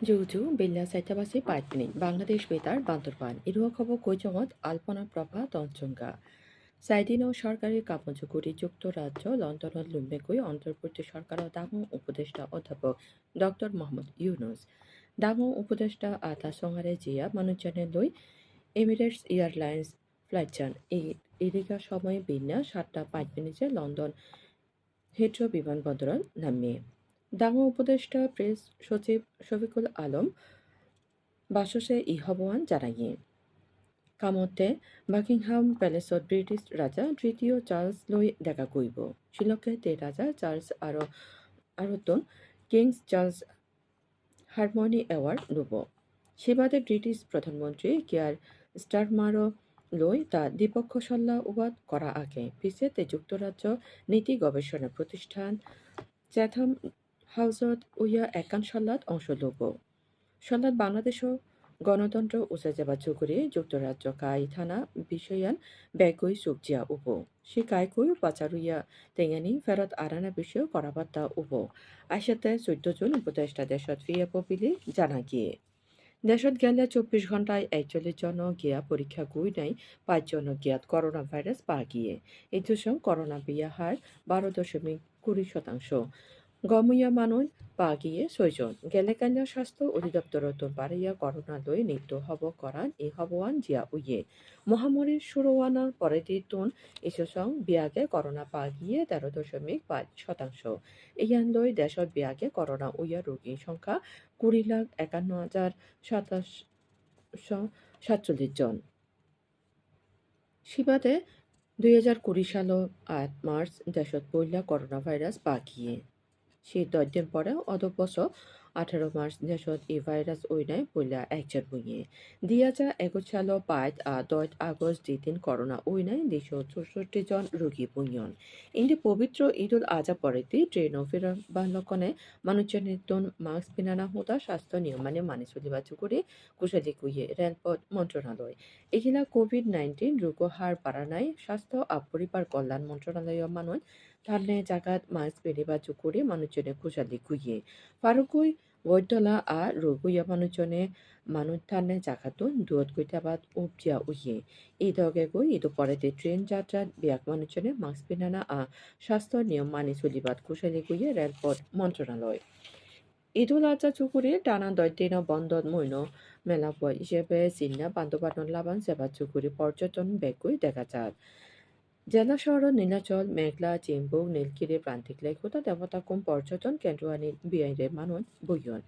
জৌজু বেল্লা সাইতাবাসী পাইটনি বাংলাদেশ বেতার বান্দরবান। ইরুয়া খবর কৈজমত আলপনা প্রভা তঞ্চঙ্গা সাইদিন ও সরকারি কাপঞ্চকুরি যুক্তরাজ্য লন্ডনত লুম্বেকুই অন্তর্বর্তী সরকার দামো উপদেষ্টা অধ্যাপক ডক্টর মোহাম্মদ ইউনুস। দামো উপদেষ্টা আতা সঙ্গারে জিয়া মানুষজনে লই এমিরেটস এয়ারলাইন্স ফ্লাইটজান এই এদিকা সময় বিন্যা সাতটা পাঁচ মিনিটে লন্ডন হিথ্রো বিমানবন্দৰত নামে। ডাঙৰ উপদেষ্টা প্ৰেছ সচিব শফিকুল আলম বাসসে ইহবান জানাইয়ে, কামতে বাকিংহাম প্যালেসত ব্রিটিশ রাজা তৃতীয় চার্লস লৈ দেখা কৰিব শিলকে তে ৰাজা চার্লস আৰু আৰতন কিংছ চার্লস হারমোনি অ্যাওয়ার্ড লব। সেবাদে ব্রিটিশ প্রধানমন্ত্রী কেয়ার স্টারমারও লৈ তা দ্বিপক্ষ সল্লা উবাদ করা আগে। পিছে যুক্তরাজ্য নীতি গবেষণা প্রতিষ্ঠান চ্যাথাম হাউজত উইয়া একান সল্লাত অংশ লব সল্লাদ বাংলাদেশও গণতন্ত্র উচে যাবা চুগুরি যুক্তরাজ্য কাই থানা বিষয়ান বেগই সুবজিয়া উপ। সে কাইকুই পাচারুইয়া টেঙানি ফেরত আরানা বিষয় করাবার্তা উপ। আইসাতে চৈধ্য জন উপদেষ্টা দেশত ফিয়া পপিলি জানা গিয়ে। দেশত গেলে চব্বিশ ঘন্টায় একচল্লিশ জন গিয়া পরীক্ষা গুই নাই পাঁচজন গিয়াত করোনা ভাইরাস পা গিয়ে এই দুসং করোনা বিয়া হার বারো দশমিক কুড়ি শতাংশ। গমইয়া মানুষ পা গিয়ে ছয়জন গেলেকান্যা স্বাস্থ্য অধিদপ্তরত বাড়িয়া করোনা লৈ মৃত্যু হব করান এই হবওয়ান জিয়া উইয়ে। মহামারীর শুরুয়ানার পরে তুন ইসুসং বিয়াগে করোনা পা গিয়ে তেরো দশমিক পাঁচ শতাংশ। ইয়ান লৈ দেশত বিয়াগে করোনা উইয়া রোগীর সংখ্যা কুড়ি লাখ একান্ন হাজার সাতাশ সাতচল্লিশ জন। সিবাদে দুই হাজার কুড়ি সালৰ আঠ মাৰ্চ দেশত পহিলা করোনা ভাইরাস বাগিয়ে। সেই দশ দিন পরে বছর আঠারো মার্চ দেশত এই ভাইরাস ওইনায় পইলা একজন একুশ সাল পাঁচ আর দশ আগস্ট দিন করোনা ওইনায় দুইশো চৌষট্টি জন রোগী বইয়ন ইন্দি পবিত্র ঈদুল আজা পরেতে ট্রেন ফেরার বাহলকনে মানুষজনের তন মাস্ক পিনানা হোতা স্বাস্থ্য নিয়ম মানে মানি চলিবা করে কুশলী কুইয়ে রেলপথ মন্ত্রণালয়। এগিলা কোভিড নাইন্টিন রোগ হার বাড়া নাই, স্বাস্থ্য আর পরিবার কল্যাণ মন্ত্রণালয়ৰ মানুহ ধানে জাগাত মাছ পেরিবা চুকুরে মানুষজনে কুশালি কুইয়ে। ফারুকুই বৈদ্যলা আ রঘুইয়া মানুষজনে মানুষ ধানে জাগাতুন দুয়ত গৈতাবাদ উপজিয়া উইয়ে এই দগে গৈ ইদু পরেতে ট্রেন যাত্রাত বিয়াক মানুষজনে মাস্ক পিনানা আ স্বাস্থ্য নিয়ম মানি চলিবাদ কুশালি কুইয়ে রেলপথ মন্ত্রণালয়। ঈদুল আজহা চুকুরে টানা দৈদিন বন্ধত মৈন মেলা বয় হিসেবে চিন্না বান্দোবাদন লাবান সেবা চুকুরি পর্যটন বেগুই দেখা যায় জেলা শহর নীলাচল, মেঘলা, চেম্বু, নীলগিরি প্রান্তিক লেখুতা দেবতা কম পর্যটন কেন্দ্র আনি বিআইরে মানুষ বইয়ন